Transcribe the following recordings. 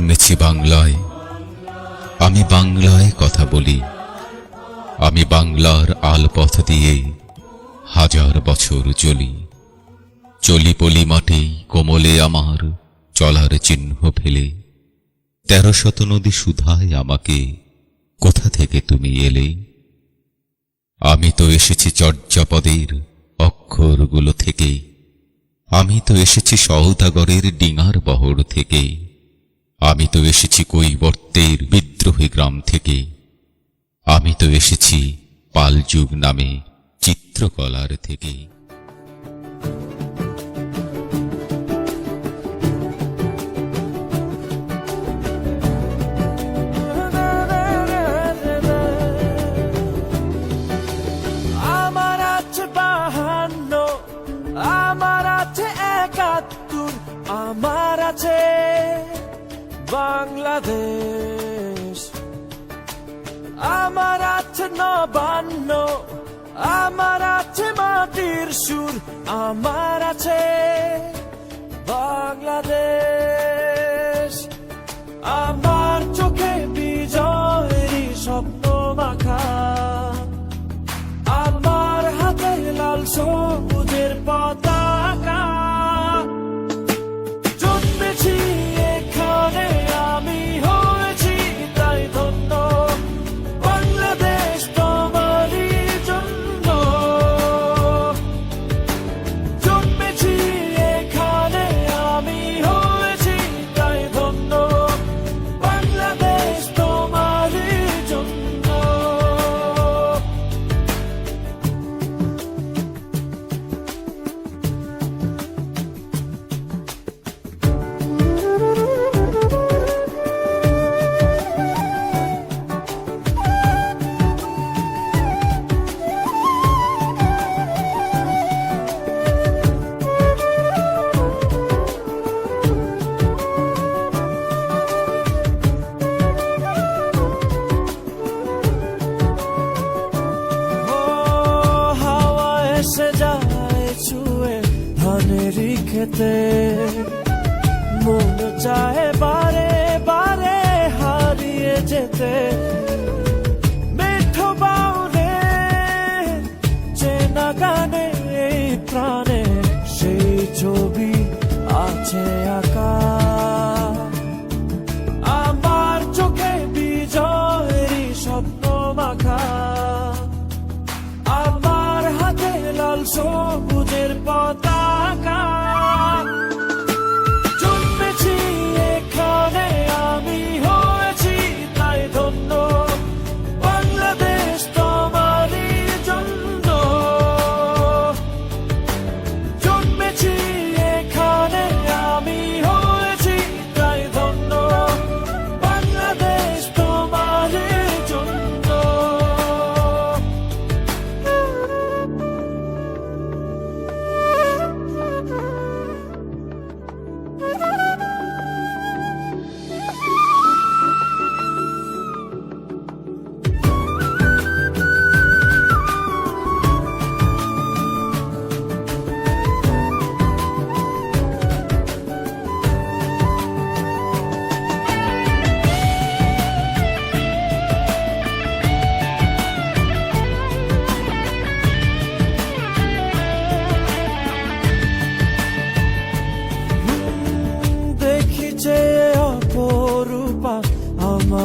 জন্মেছি বাংলায়। আমি বাংলায় কথা বলি। আমি বাংলার আলপথ দিয়ে হাজার বছর চলি। চলি পলি মাঠেই কোমলে আমার চলার চিহ্ন ফেলে। তেরো শত নদী সুধায় আমাকে কোথা থেকে তুমি এলে? আমি তো এসেছি চর্যাপদের অক্ষরগুলো থেকে। আমি তো এসেছি সৌদাগরের ডিঙার বহর থেকে। আমি তো এসেছি কৈবর্তের বিদ্রোহী গ্রাম থেকে। আমি তো এসেছি পালযুগ নামে চিত্রকলার থেকে। বাংলাদেশ। আমার আছে নবান্ন আমার আছে মাটির সুর আমার আছে বাংলাদেশ। আমার এসে যায় ছুঁয়ে ধানেরই খেতে। মন চায় বারে বারে হারিয়ে যেতে। মেঠো বাউলে চেনা গানে প্রাণে সেই ছবি আছে আঁকা। সবুজের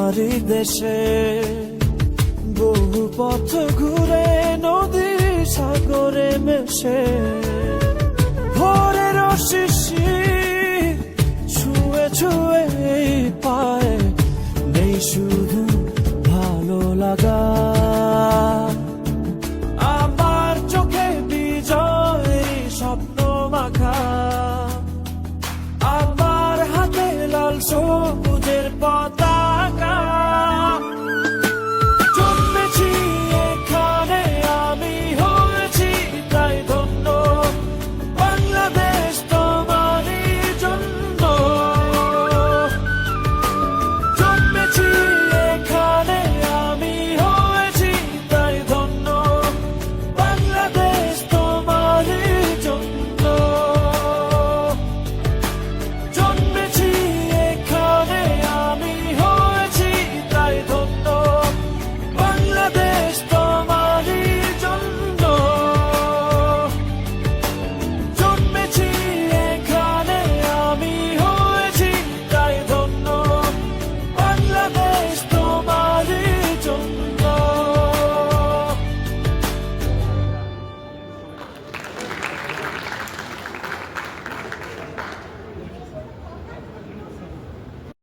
আমারই দেশে বহু পথ ঘুরে নদী সাগরে মেশে। ভোরের শিশির ছুঁয়ে ছুঁয়ে পায় নেই শুধু ভালো লাগা। আমার চোখে বিজয় স্বপ্ন মাখা। আমার হাতে লাল সবুজের পাতা